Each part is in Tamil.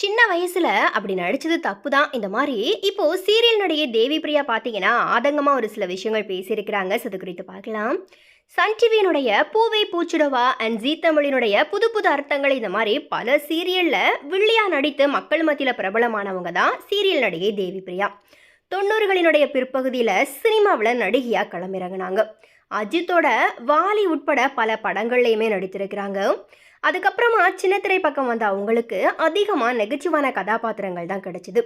சின்ன வயசுல அப்படி நடிச்சது தப்பு தான் இந்த மாதிரி இப்போ சீரியல் நடிகை தேவி பிரியா பார்த்தீங்கன்னா ஆதங்கமா ஒரு சில விஷயங்கள் பேசியிருக்கிறாங்க. அது குறித்து பார்க்கலாம். சன் டிவியினுடைய பூவை பூச்சுடவா அண்ட் ஜீ தமிழினுடைய புது புது அர்த்தங்கள் இந்த மாதிரி பல சீரியல்ல வில்லியா நடித்து மக்கள் மத்தியில பிரபலமானவங்க தான் சீரியல் நடிகை தேவி பிரியா. தொண்ணூறுகளினுடைய பிற்பகுதியில் சினிமாவில் நடிகையாக களமிறங்கினாங்க. அஜித்தோட வாலி உட்பட பல படங்கள்லையுமே நடித்திருக்கிறாங்க. அதுக்கப்புறமா சின்னத்திரை பக்கம் வந்த அவங்களுக்கு அதிகமாக நெகட்டிவான கதாபாத்திரங்கள் தான் கிடைச்சிது.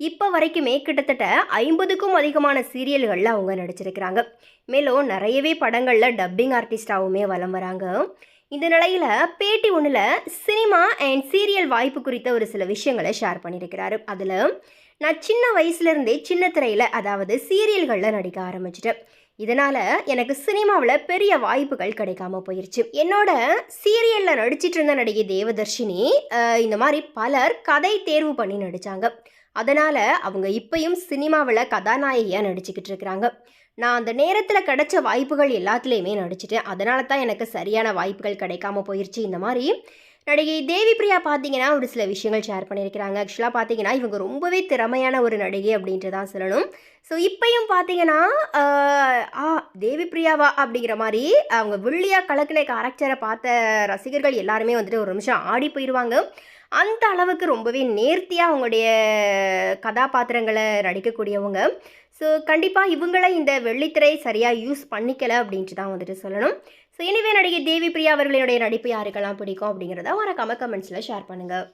இப்போ வரைக்குமே கிட்டத்தட்ட ஐம்பதுக்கும் அதிகமான சீரியல்களில் அவங்க நடிச்சிருக்கிறாங்க. மேலும் நிறையவே படங்களில் டப்பிங் ஆர்டிஸ்டாகவுமே வலம் வராங்க. இந்த நிலையில் பேட்டி ஒன்றில் சினிமா அண்ட் சீரியல் வாய்ப்பு குறித்த ஒரு சில விஷயங்களை ஷேர் பண்ணியிருக்கிறாரு. அதில் நான் சின்ன வயசுலேருந்தே சின்ன திரையில் அதாவது சீரியல்களில் நடிக்க ஆரம்பிச்சிட்டேன். இதனால் எனக்கு சினிமாவில் பெரிய வாய்ப்புகள் கிடைக்காம போயிருச்சு. என்னோட சீரியலில் நடிச்சிட்டு இருந்த நடிகை தேவதர்ஷினி இந்த மாதிரி பலர் கதை தேர்வு பண்ணி நடித்தாங்க அதனால் அவங்க இப்பயும் சினிமாவில் கதாநாயகியாக நடிச்சுக்கிட்டு இருக்கிறாங்க. நான் அந்த நேரத்தில் கிடைச்ச வாய்ப்புகள் எல்லாத்துலேயுமே நடிச்சிட்டேன். அதனால தான் எனக்கு சரியான வாய்ப்புகள் கிடைக்காம போயிடுச்சு இந்த மாதிரி நடிகை தேவி பிரியா பார்த்தீங்கன்னா ஒரு சில விஷயங்கள் ஷேர் பண்ணியிருக்கிறாங்க. ஆக்சுவலாக பார்த்தீங்கன்னா இவங்க ரொம்பவே திறமையான ஒரு நடிகை அப்படின்ட்டு தான் சொல்லணும். ஸோ இப்பையும் பார்த்தீங்கன்னா ஆ தேவி பிரியாவா அப்படிங்கிற மாதிரி அவங்க வில்லியாக கலக்கின கேரக்டரை பார்த்த ரசிகர்கள் எல்லாருமே வந்துட்டு ஒரு நிமிஷம் ஆடி போயிடுவாங்க அந்த அளவுக்கு ரொம்பவே நேர்த்தியாக அவங்களுடைய கதாபாத்திரங்களை நடிக்கக்கூடியவங்க. ஸோ கண்டிப்பாக இவங்கள இந்த வெள்ளித்திரை சரியாக யூஸ் பண்ணிக்கல அப்படின்ட்டு தான் வந்துட்டு சொல்லணும். ஸோ இனிவே நடிகை தேவி பிரியா அவர்களுடைய நடிப்பு யாருக்கெல்லாம் பிடிக்கும் அப்படிங்கிறத மறக்காம கமெண்ட்ஸில் ஷேர் பண்ணுங்கள்